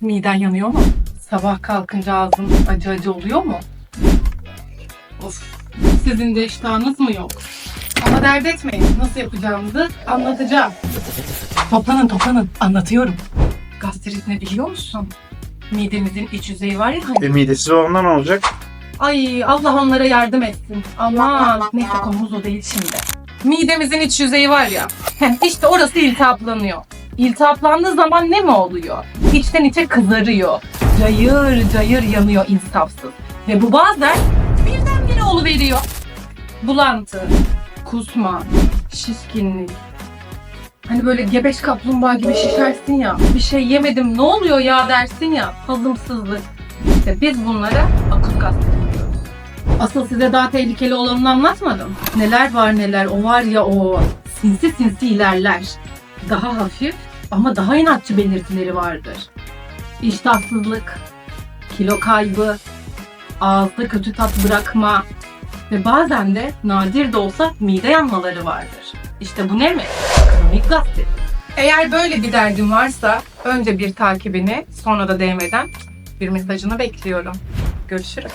Miden yanıyor mu? Sabah kalkınca ağzın acı acı oluyor mu? Of. Sizin de iştahınız mı yok? Ama dert etmeyin. Nasıl yapacağımızı anlatacağım. Toplanın toplanın. Anlatıyorum. Gastrit ne biliyor musun? Midemizin iç yüzeyi var ya hani. E midesiz olanlar ne olacak? Ay Allah onlara yardım etsin. Aman neyse konumuz o değil şimdi. Midemizin iç yüzeyi var ya. işte orası iltihaplanıyor. İltihaplandığı zaman ne mi oluyor? İçten içe kızarıyor. Cayır cayır yanıyor insafsız. Ve bu bazen birdenbire oluveriyor. Bulantı, kusma, şişkinlik. Hani böyle gebeş kaplumbağa gibi şişersin ya. Bir şey yemedim ne oluyor ya dersin ya. Hazımsızlık. İşte biz bunlara akut diyoruz. Asıl size daha tehlikeli olanını anlatmadım. Neler var neler. O var ya o sinsi sinsi ilerler. Daha hafif ama daha inatçı belirtileri vardır. İştahsızlık, kilo kaybı, ağızda kötü tat bırakma ve bazen de nadir de olsa mide yanmaları vardır. İşte bu ne mi? Kronik gastrit. Eğer böyle bir derdin varsa önce bir takibini sonra da DM'den bir mesajını bekliyorum. Görüşürüz.